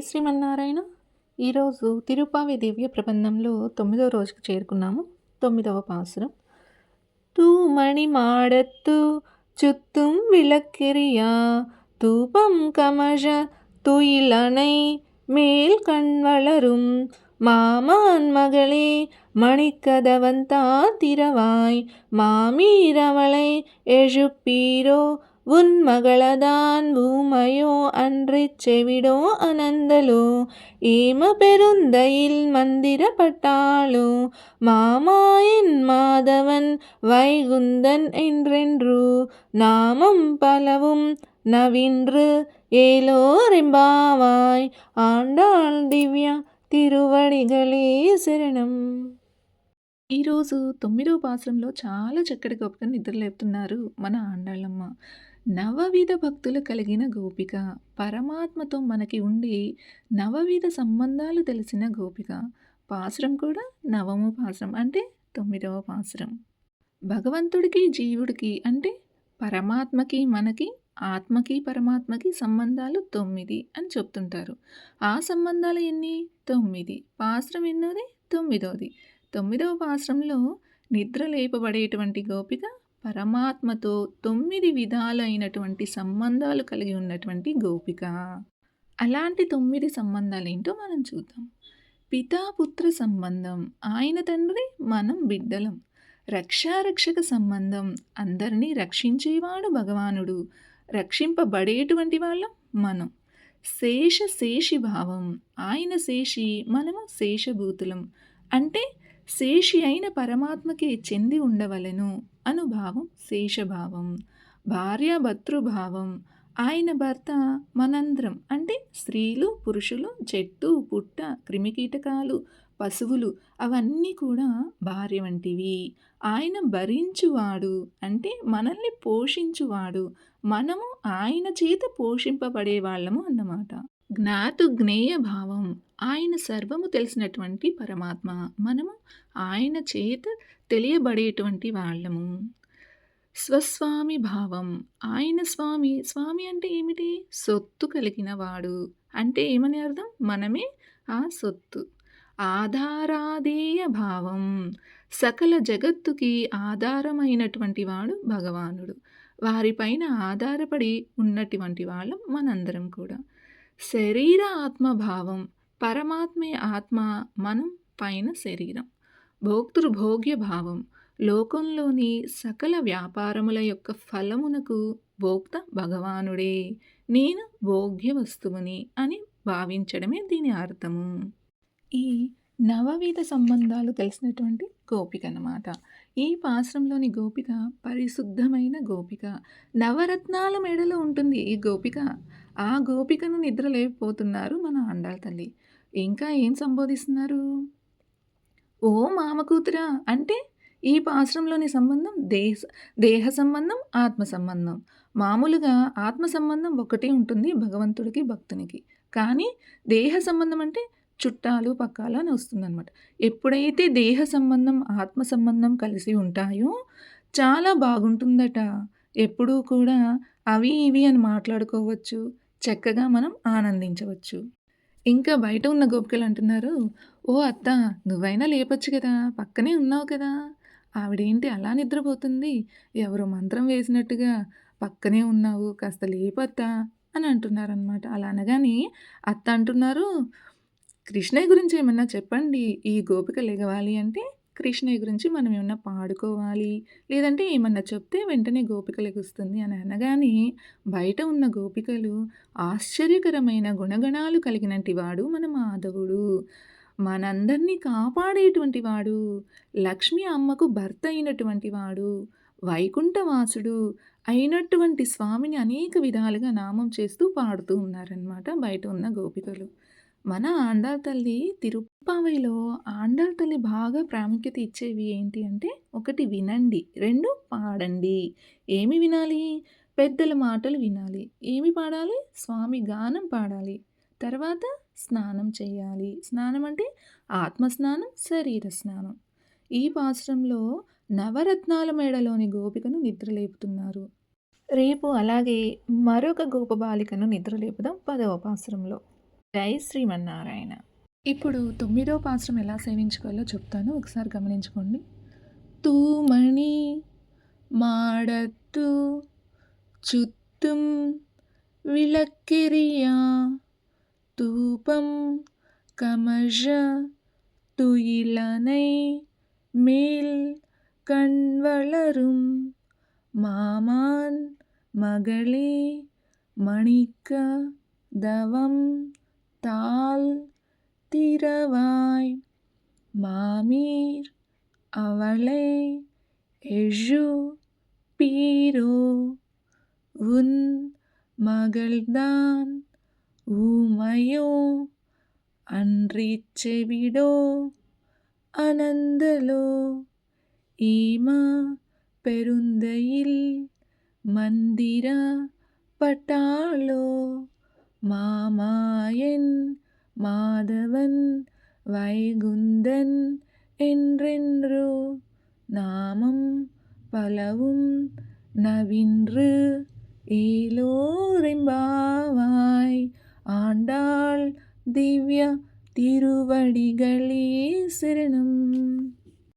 శ్రీమన్నారాయణ ఈరోజు తిరుపావి దివ్య ప్రబంధంలో తొమ్మిదవ రోజుకు చేరుకున్నాము. తొమ్మిదవ పాసురం. తూమణి మాడత్తు చుత్తుం విలక్కిరియా తూపం కమజ తుయిలనై మేల్ கண் మామాన్ మగళే మణికదవంతా తిరవాయ్ మామీరవళై மாமீரவளை உன் மகளதான் ஊமையோ அன்றிச் செவிடோ அனந்தலோ ஏம பெருந்தையில் மந்திரப்பட்டாளோ மாமாயன் மாதவன் வைகுந்தன் என்றென்று நாமம் பலவும் நவின்று ఏలోరెంబావాయ్ ఆండాళ్ దివ్య తిరువడిగలే శరణం ఈరోజు తొమ్మిదవ పాశ్రంలో చాలా చక్కటి గోపిక నిద్రలేపుతున్నారు మన ఆండాళ్ళమ్మ నవవిధ భక్తులు కలిగిన గోపిక పరమాత్మతో మనకి ఉండి నవవిధ సంబంధాలు తెలిసిన గోపిక పాశ్రం కూడా నవము పాశ్రం అంటే తొమ్మిదవ పాశ్రం. భగవంతుడికి జీవుడికి అంటే పరమాత్మకి మనకి ఆత్మకి పరమాత్మకి సంబంధాలు తొమ్మిది అని చెప్తుంటారు. ఆ సంబంధాలు ఎన్ని? తొమ్మిది. పాశ్రం ఎన్నోది? తొమ్మిదవది తొమ్మిదవ పాశ్రంలో నిద్ర లేపబడేటువంటి గోపిక పరమాత్మతో తొమ్మిది విధాలైనటువంటి సంబంధాలు కలిగి ఉన్నటువంటి గోపిక. అలాంటి తొమ్మిది సంబంధాలు ఏంటో మనం చూద్దాం. పితాపుత్ర సంబంధం ఆయన తండ్రి మనం బిడ్డలం. రక్షారక్షక సంబంధం అందరినీ రక్షించేవాడు భగవానుడు. రక్షింపబడేటువంటి వాళ్ళం మనం. శేష శేషి భావం ఆయన శేషి మనము శేషభూతులం. అంటే శేషి అయిన పరమాత్మకే చెంది ఉండవలను అనుభావం శేషభావం భార్యాభర్తృభావం ఆయన భర్త మనందరం అంటే స్త్రీలు పురుషులు చెట్టు పుట్ట క్రిమికీటకాలు పశువులు అవన్నీ కూడా భార్య వంటివి. ఆయన భరించువాడు అంటే మనల్ని పోషించువాడు మనము ఆయన చేత పోషింపబడే వాళ్ళము అన్నమాట. జ్ఞాతు జ్ఞేయ భావం. ఆయన సర్వము తెలిసినటువంటి పరమాత్మ. మనము ఆయన చేత తెలియబడేటువంటి వాళ్ళము. స్వస్వామి భావం. ఆయన స్వామి స్వామి అంటే ఏమిటి? సొత్తు కలిగిన వాడు. అంటే ఏమని అర్థం? మనమే ఆ సొత్తు. ఆధారాధేయ భావం. సకల జగత్తుకి ఆధారమైనటువంటి వాడు భగవానుడు. వారిపైన ఆధారపడి ఉన్నటువంటి వాళ్ళం మనందరం కూడా. శరీర ఆత్మభావం పరమాత్మే ఆత్మ మనం పైన శరీరం. భోక్తృభోగ్య భావం లోకంలోని సకల వ్యాపారముల యొక్క ఫలమునకు భోక్త భగవానుడే. నేను భోగ్య వస్తువుని అని భావించడమే దీని అర్థము. ఈ నవవిధ సంబంధాలు తెలిసినటువంటి గోపిక అన్నమాట ఈ పాశ్రంలోని గోపిక పరిశుద్ధమైన గోపిక. నవరత్నాల మెడలో ఉంటుంది ఈ గోపిక. ఆ గోపికను నిద్ర లేకపోతున్నారు మన అండాల తల్లి. ఇంకా ఏం సంబోధిస్తున్నారు? ఓ మామ కూతురా అంటే ఈ పాశ్రంలోని సంబంధం దేహ దేహ సంబంధం ఆత్మ సంబంధం. మామూలుగా ఆత్మ సంబంధం ఒకటే ఉంటుంది భగవంతుడికి భక్తునికి. కానీ దేహ సంబంధం అంటే చుట్టాలు పక్కాలు అని వస్తుందన్నమాట. ఎప్పుడైతే దేహ సంబంధం ఆత్మ సంబంధం కలిసి ఉంటాయో చాలా బాగుంటుందట. ఎప్పుడూ కూడా అవి ఇవి అని మాట్లాడుకోవచ్చు చక్కగా మనం ఆనందించవచ్చు. ఇంకా బయట ఉన్న గోపికలు అంటున్నారు ఓ అత్త నువ్వైనా లేపచ్చు కదా పక్కనే ఉన్నావు కదా. ఆవిడేంటి అలా నిద్రపోతుంది? ఎవరో మంత్రం వేసినట్టుగా పక్కనే ఉన్నావు కాస్త లేపత్తా అని అంటున్నారనమాట అలా అనగానే అత్త అంటున్నారు కృష్ణయ్య గురించి ఏమన్నా చెప్పండి? ఈ గోపిక లెగవాలి అంటే కృష్ణయ్య గురించి మనం ఏమన్నా పాడుకోవాలి? లేదంటే ఏమన్నా చెప్తే వెంటనే గోపిక లెగుస్తుంది అని అనగానే బయట ఉన్న గోపికలు ఆశ్చర్యకరమైన గుణగణాలు కలిగినటి వాడు మన మాధవుడు. మనందరినీ కాపాడేటువంటి వాడు. లక్ష్మి అమ్మకు భర్త అయినటువంటి వాడు. వైకుంఠవాసుడు అయినటువంటి స్వామిని అనేక విధాలుగా నామం చేస్తూ పాడుతూ ఉన్నారనమాట బయట ఉన్న గోపికలు. మన ఆండాల్ తల్లి తిరుప్పావైలో ఆండాల్ తల్లి బాగా ప్రాముఖ్యత ఇచ్చేవి ఏంటి అంటే ఒకటి వినండి రెండు పాడండి. ఏమి వినాలి? పెద్దల మాటలు వినాలి. ఏమి పాడాలి? స్వామి గానం పాడాలి. తర్వాత స్నానం చేయాలి. స్నానం అంటే ఆత్మ స్నానం శరీర స్నానం. ఈ పాశ్రంలో నవరత్నాల మేడలోని గోపికను నిద్రలేపుతున్నారు. రేపు అలాగే మరొక గోపబాలికను నిద్రలేపుదాం పదవ పాశ్రంలో. జై శ్రీమన్నారాయణ. ఇప్పుడు తొమ్మిదో పాత్రం ఎలా సేవించుకోవాలో చెప్తాను. ఒకసారి గమనించుకోండి. తూమణి మాడత్తు చుత్తుం విలక్కెరియా తూపం కమజ తుయిలనై మేల్ కణ్వళరుం మామాన్ మగళి మణిక దవం தாள் திறவாய். மாமீர் அவளை எழு பீரோ. உன் மகள்தான் ஊமையோ. அன்றி செவிடோ அனந்தலோ. ஈமா பெருந்தையில் மந்திர பட்டாளோ. மாமாயன் மாதவன் வைகுந்தன் என்றென்று நாமம் பலவும் நவின்று ஏலோரிம்பாவாய். ஆண்டாள் திவ்ய திருவடிகளே சிறனும்